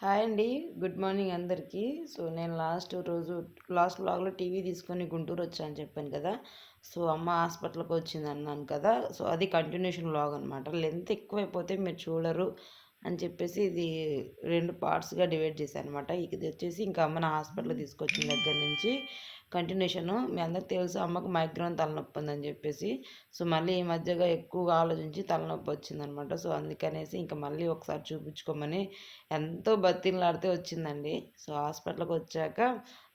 Hi అండి. Good morning అందరికీ. So నేను లాస్ట్ రోజు లాస్ట్ బ్లాగ్లో టీవీ తీసుకొని గుంటూరు వచ్చాను చెప్పాను కదా. సో అమ్మ హాస్పిటల్కి వచ్చింది అన్నాను కదా. సో అది కంటిన్యూషన్ బ్లాగ్ అనమాట లెంత్ ఎక్కువైపోతే మీరు చూడరు. అని చెప్పేసి ఇది రెండు పార్ట్స్గా డివైడ్ చేశాను అనమాట ఇది వచ్చేసి ఇంకా అమ్మని హాస్పిటల్కి తీసుకొచ్చిన దగ్గర నుంచి కంటిన్యూషను. మీ అందరికి తెలుసు అమ్మకు మైగ్రేన్ తలనొప్పి ఉందని చెప్పేసి. సో మళ్ళీ ఈ మధ్యగా ఎక్కువగా ఆలోచించి తలనొప్పి వచ్చిందనమాట. సో అందుకనేసి ఇంకా మళ్ళీ ఒకసారి చూపించుకోమని ఎంతో బతిలాడితే వచ్చిందండి. సో హాస్పిటల్కి వచ్చాక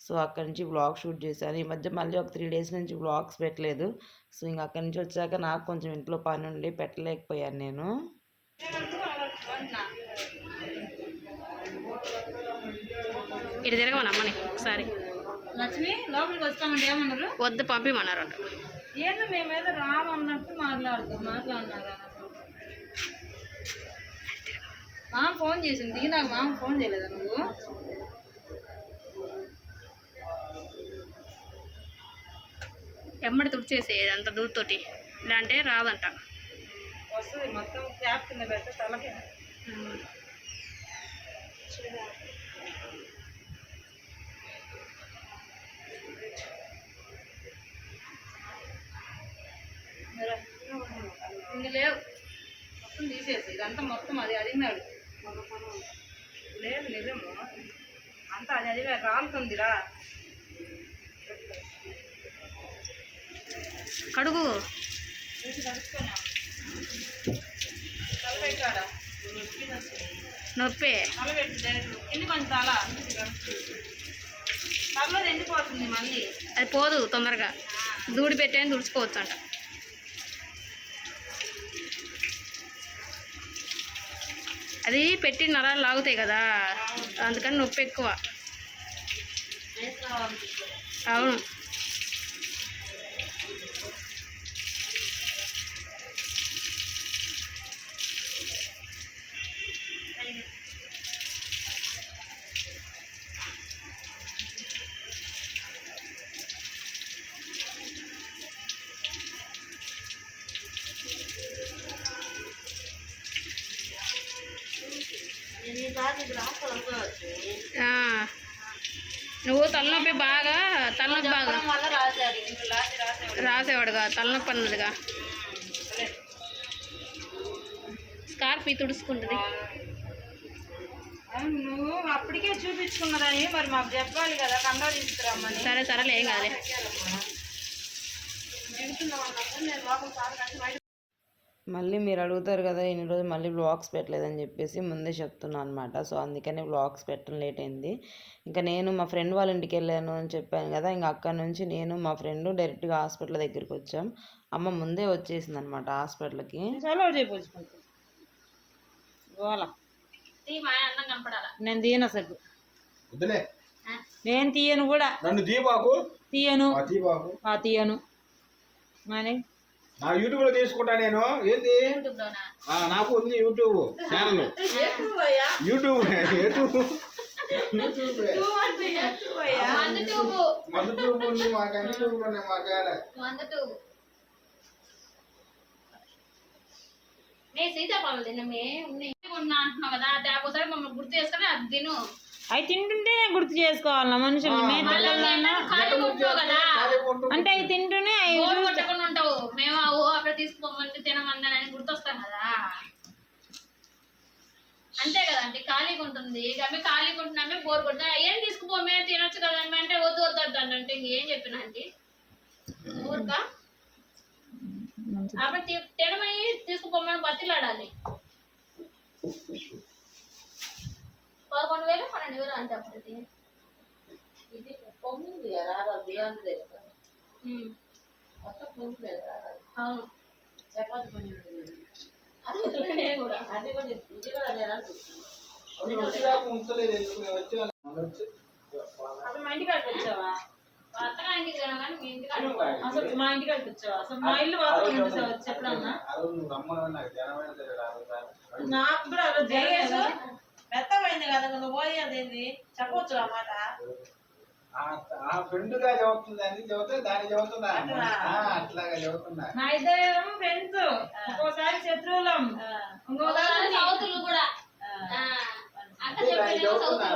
సో అక్కడి నుంచి బ్లాగ్ షూట్ చేశాను. ఈ మధ్య మళ్ళీ ఒక త్రీ డేస్ నుంచి బ్లాగ్స్ పెట్టలేదు. సో ఇంక అక్కడి నుంచి వచ్చాక నాకు కొంచెం ఇంట్లో పని ఉండి పెట్టలేకపోయాను నేను. ఇటు తిరగమని అమ్మని ఒకసారి. లక్ష్మి లోపలికి వస్తామండి ఏమన్నారు? వద్దు పంపిమన్నారు ఏందో మేమేదో రామన్నట్టు మాట్లాడుతాం మాట్లాడినారా మామ ఫోన్ చేసింది. నాకు మామ ఫోన్ చేయలేదా నువ్వు? ఎమ్మడి తుడిచేసేది అంత దూరతోటి. ఇలా అంటే రాదంట. వస్తుంది. మొత్తం క్యాప్ కింద పెడితే తలకి. ఇంక లేవు. మొత్తం తీసేసి. ఇదంతా మొత్తం అది అడిగినాడు. లేదు నిజము. అంతా అది అడిగా రాలుతుందిరా. కడుగు. కడుక్కున్నాం నొప్పి. అది పోదు తొందరగా. దూడి పెట్టేని తుడుచుకోవచ్చు అంట అది పెట్టి నరాలు లాగుతాయి కదా అందుకని నొప్పి ఎక్కువ. అవును. నువ్వు తలనొప్పి బాగా తలనొప్పి బాగా. రాసేవాడుగా తలనొప్పి అన్నదిగా. స్కార్ఫ్ ఈ తుడుచుకుంటుంది నువ్వు అప్పటికే చూపించుకున్నదని మరి మాకు చెప్పాలి కదా కండా తీసుకురమ్మని సరే సరేలే ఏం కాదులే. మళ్ళీ మీరు అడుగుతారు కదా ఇన్ని రోజులు మళ్ళీ బ్లాగ్స్ పెట్టలేదని చెప్పేసి ముందే చెప్తున్నాను అనమాట సో అందుకనే బ్లాగ్స్ పెట్టడం లేట్ అయింది. ఇంకా నేను మా ఫ్రెండ్ వాళ్ళ ఇంటికి వెళ్ళాను అని చెప్పాను కదా ఇంకా అక్కడ నుంచి నేను మా ఫ్రెండ్ డైరెక్ట్గా హాస్పిటల్ దగ్గరికి వచ్చాం. అమ్మ ముందే వచ్చేసింది అనమాట హాస్పిటల్కి చాలా చేయించుకుంటా గోల అన్నం కనపడాలా? నేను తీయను అసలు. నేను తీయను కూడా. తీయను. తీయను. మరి? నా యూట్యూబ్లో తీసుకుంటా నేను. ఏంది? నాకు ఉంది యూట్యూబ్ ఛానల్ యూట్యూబ్ యూట్యూబ్ మందు ట్యూబ్ ఉంది మాకు అన్ని ట్యూబ్లు ఉన్నాయి మా కాడ. నే సీతాఫలం తినమే అంటున్నావు కదా ఒకసారి మమ్మల్ని గుర్తు చేసుకొని అది తిను. అవి తింటుంటే గుర్తు చేసుకోవాలన్నా మనుషులు అంటే అవి తింటూనే ఉంటావు. మేము అక్కడ తీసుకోమంటే తినమన్నానని గుర్తొస్తాం కదా? అంతే కదా అంటే ఖాళీగా ఉంటుంది. ఇక ఆమె ఖాళీగా ఉంటున్నామే బోర్ కొడుతున్నా ఏం తీసుకుపోమే తినొచ్చు కదా అమ్మ అంటే వద్దు వద్దు వద్దు అని అంటే ఇంకేం చెప్పిన అంటే? ఊరుకా? ఆమె తి- తినమని తీసుకుపోమని బతిలాడాలి. పదకొండు వేలు పన్నెండు వేలు అంతే అప్పటికి ఉమ్. అవును. కూడా. నేను అసలు మా ఇంటికాడికి వచ్చావా అత్తగా ఇంటికి కానీ మీ ఇంటికి అసలు మా ఇంటికాడికి వచ్చావా అసలు మా ఇల్లు వాతావరణం చెప్పడన్నా నాకు తెలియదు కూడా అలా మెత్తమైంది కదా నువ్వు పోయేది చెప్పవచ్చు ఆ మాట ఆ- ఆ ఫ్రెండ్గా చదువుతుంది అని చదివితే దాన్ని చదువుతున్నా అట్లాగా చదువుతున్నా. ఇద్దరం ఫ్రెండ్స్ ఒక్కోసారి శత్రువులం. ఇంకోసారి సౌతులు కూడా.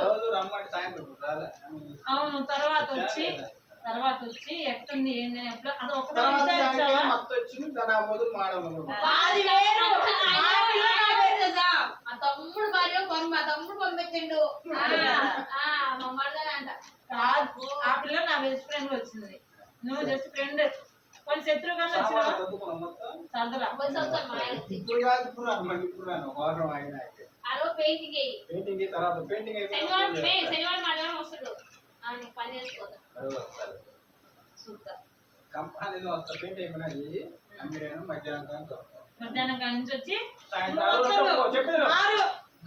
రోజు రమ్మంటే సాయంత్రం అవును తర్వాత వచ్చి? తర్వాత వచ్చి ఎట్టుంది ఏంది ఎప్పుడు అది ఒక తర్వాత రోజు దానికి ఇచ్చావా? మత్తు వచ్చింది దాని ఆ మొదలు మాడము అది వేరు. ఆ పిల్ల నా వేరు. కదా. మా తమ్ముడు భార్య మా తమ్ముడు పంపించిండు ఆ, ఆ, మా మరదనే అంట కాదు. ఆ పిల్ల నా బెస్ట్ ఫ్రెండ్ వచ్చింది. నువ్వు జస్ట్ ఫ్రెండ్ కొన్ని వచ్చినావా? పెయింటింగ్ పెయింటింగ్ తర్వాత పెయింటింగ్ శనివారం వస్తాడు పని చేసుకోదా సూపర్. కంపెనీలో వస్తా పెయింట్ అయిపోయినది అమ్మిరేను మధ్యాహ్నం. మధ్యాహ్నం కాడి నుంచి వచ్చి సాయంత్రం వస్తాడు. చెప్పేది ఆరు.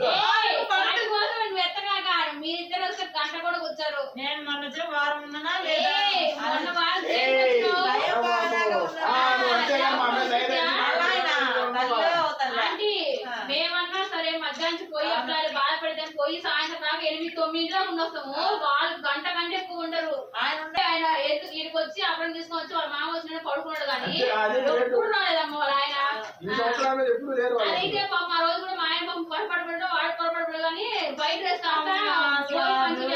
ఏయ్, వాటి కోసం నువ్వు ఎత్తగాక మీరిద్దరు గంట కూడా కూర్చారు. నేను మొన్న వారం ఉన్నానా లేదా? మొన్న. ఆంటీ మేమన్నా సరే మధ్యాహ్నం పోయి అప్పుడు బాధపడితే. పోయి సాయంత్రం దాకా ఎనిమిది తొమ్మిదిలో ఉండొస్తాము. వాళ్ళు గంట కంటే ఎక్కువ ఉండరు. ఆయన అంటే ఆయన ఎత్తు వీడికి వచ్చి అప్పుడు తీసుకొని వచ్చి వాళ్ళ మామ వచ్చిన పడుకున్నాడు కానీ. ఎప్పుడు రాలేదమ్మ వాళ్ళ ఆయన. ఈ సంవత్సరాలు ఎప్పుడు లేరు వాళ్ళు అదైతే పాపం ఆ రోజు కూడా మా ఆయన పాపం పొరపడబడ్డా వాడు పొరపడబడ్డా కానీ బయట.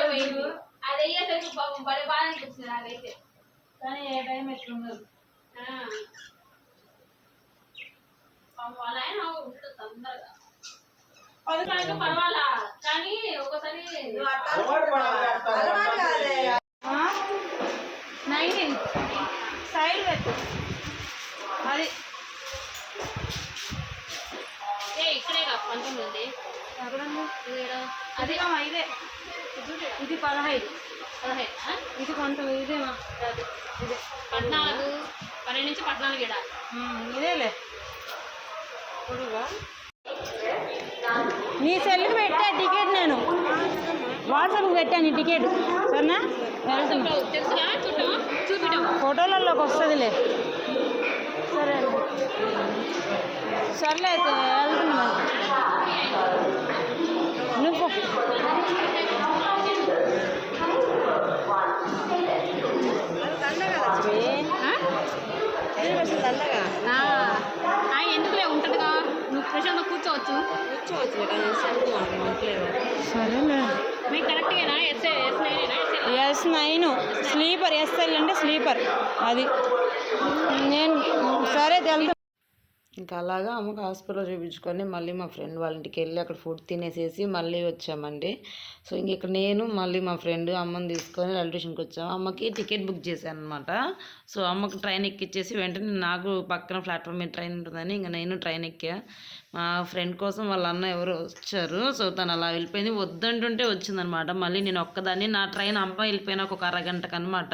పోయింది అది అయ్యేసరికి పాపం భలే బాధ అనిపించింది నాకైతే. కానీ ఏ టైం ఎట్లుండదు. వాళ్ళ ఆయన తొందరగా. పర్వాలా? కానీ ఒకసారి నైన్ సైడ్ పెట్టు. అది పదహైదు. పదహైదు? ఇది పంతొమ్మిది ఇదేమా కాదు. పద్నాలుగు పన్నెండు నుంచి పద్నాలుగు ఇడా. ఇదేలే. నీ సెల్కి పెట్టా టికెట్ నేను. వాట్సాప్కి పెట్టాను ఈ టికెట్. సరేనా? ఫోటోలలోకి వస్తుందిలే. సరే. సర్లే అయితే వెళ్తున్నా నువ్వు ఎందుకులే ఉంటుందిగా? నువ్వు ప్రశాంతంగా కూర్చోవచ్చు. సరేలే. మీకు కరెక్ట్గా S S nine S S nine. Sleeper SL అంటే స్లీపర్. అది. నేను సరే వెళ్తా ఇంకా అలాగా అమ్మకి హాస్పిటల్లో చూపించుకొని మళ్ళీ మా ఫ్రెండ్ వాళ్ళ ఇంటికి వెళ్ళి అక్కడ ఫుడ్ తినేసేసి మళ్ళీ వచ్చామండి. సో ఇంక ఇక్కడ నేను మళ్ళీ మా ఫ్రెండ్ అమ్మని తీసుకొని రైల్వే స్టేషన్కి వచ్చాము అమ్మకి టికెట్ బుక్ చేశాను అనమాట సో అమ్మకి ట్రైన్ ఎక్కిచ్చేసి వెంటనే నాకు పక్కన ప్లాట్ఫామ్ మీద ట్రైన్ ఉంటుందని ఇంకా నేను ట్రైన్ ఎక్కా. మా ఫ్రెండ్ కోసం వాళ్ళ అన్న ఎవరు వచ్చారు. సో తను అలా వెళ్ళిపోయింది. వద్దంటుంటే వచ్చిందనమాట మళ్ళీ నేను ఒక్కదాన్ని నా ట్రైన్ అమ్మ వెళ్ళిపోయిన ఒక అరగంటకు అనమాట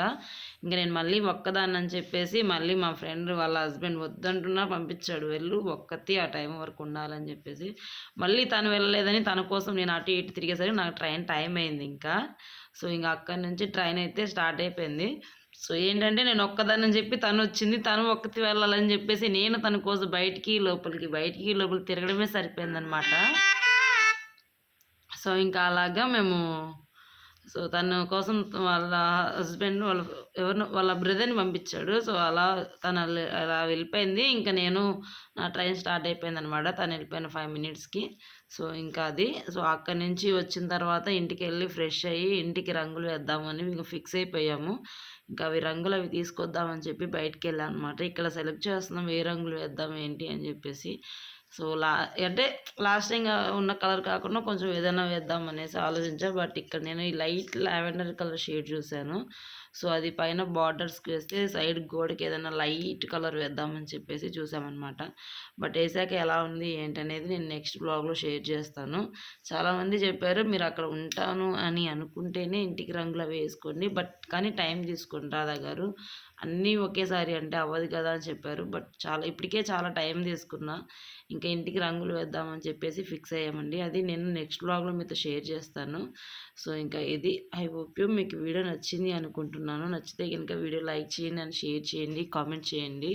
ఇంకా నేను మళ్ళీ ఒక్కదాన్ని అని చెప్పేసి మళ్ళీ మా ఫ్రెండ్ వాళ్ళ హస్బెండ్ వద్దంటున్నా పంపించాడు వెళ్ళు ఒక్కతి ఆ టైం వరకు ఉండాలని చెప్పేసి. మళ్ళీ తను వెళ్ళలేదని తన కోసం నేను అటు ఇటు తిరిగేసరికి నాకు ట్రైన్ టైం అయింది ఇంకా. సో ఇంకా అక్కడి నుంచి ట్రైన్ అయితే స్టార్ట్ అయిపోయింది. సో ఏంటంటే నేను ఒక్కదాన్ని చెప్పి తను వచ్చింది తను ఒక్కతి వెళ్ళాలని చెప్పేసి నేను తన కోసం బయటికి లోపలికి బయటికి లోపలికి తిరగడమే సరిపోయిందనమాట. సో ఇంకా అలాగా మేము సో తన కోసం వాళ్ళ హస్బెండ్ వాళ్ళ ఎవరినో వాళ్ళ బ్రదర్ని పంపించాడు. సో అలా తను అలా- వెళ్ళిపోయింది. ఇంకా నేను నా ట్రైన్ స్టార్ట్ అయిపోయింది అనమాట తను వెళ్ళిపోయిన ఫైవ్ మినిట్స్కి. సో ఇంకా అది. సో అక్కడి నుంచి వచ్చిన తర్వాత ఇంటికి వెళ్ళి ఫ్రెష్ అయ్యి ఇంటికి రంగులు వేద్దామని ఇంకా ఫిక్స్ అయిపోయాము. ఇంకా అవి రంగులు అవి తీసుకొద్దామని చెప్పి బయటికి వెళ్ళాను అనమాట ఇక్కడ సెలెక్ట్ చేస్తున్నాం ఏ రంగులు వేద్దాం ఏంటి అని చెప్పేసి. సో లా అంటే లాస్టింగ్ ఉన్న కలర్ కాకుండా కొంచెం ఏదైనా వేద్దాం అనేసి ఆలోచించా. బట్ ఇక్కడ నేను ఈ లైట్ లావెండర్ కలర్ షేడ్ చూశాను. సో అది పైన బార్డర్స్కి వేస్తే సైడ్ గోడకి ఏదైనా లైట్ కలర్ వేద్దామని చెప్పేసి చూసామన్నమాట. బట్ వేసాక ఎలా ఉంది ఏంటనేది నేను నెక్స్ట్ బ్లాగ్లో షేర్ చేస్తాను. చాలామంది చెప్పారు మీరు అక్కడ ఉంటాను అని అనుకుంటేనే ఇంటికి రంగులు అవి వేసుకోండి. బట్ కానీ టైం తీసుకోండి రాధా గారు. అన్నీ ఒకేసారి అంటే అవ్వదు కదా అని చెప్పారు. బట్ చాలా ఇప్పటికే చాలా టైం తీసుకున్నా ఇంకా ఇంటికి రంగులు వేద్దామని చెప్పేసి ఫిక్స్ అయ్యామండి. అది నేను నెక్స్ట్ బ్లాగ్లో మీతో షేర్ చేస్తాను. సో ఇంకా ఇది. ఐ హోప్ యూ మీకు వీడియో నచ్చింది అనుకుంటున్నాను. నచ్చితే కనుక వీడియో లైక్ చేయండి అండ్ షేర్ చేయండి కామెంట్ చేయండి.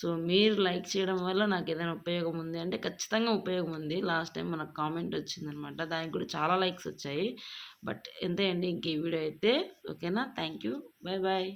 సో మీరు లైక్ చేయడం వల్ల నాకు ఏదైనా ఉపయోగం ఉంది అంటే ఖచ్చితంగా ఉపయోగం ఉంది. లాస్ట్ టైం మనకు కామెంట్ వచ్చిందనమాట. దానికి కూడా చాలా లైక్స్ వచ్చాయి. బట్ ఎంతే అండి ఇంక ఈ వీడియో అయితే ఓకేనా? Thank you. Bye bye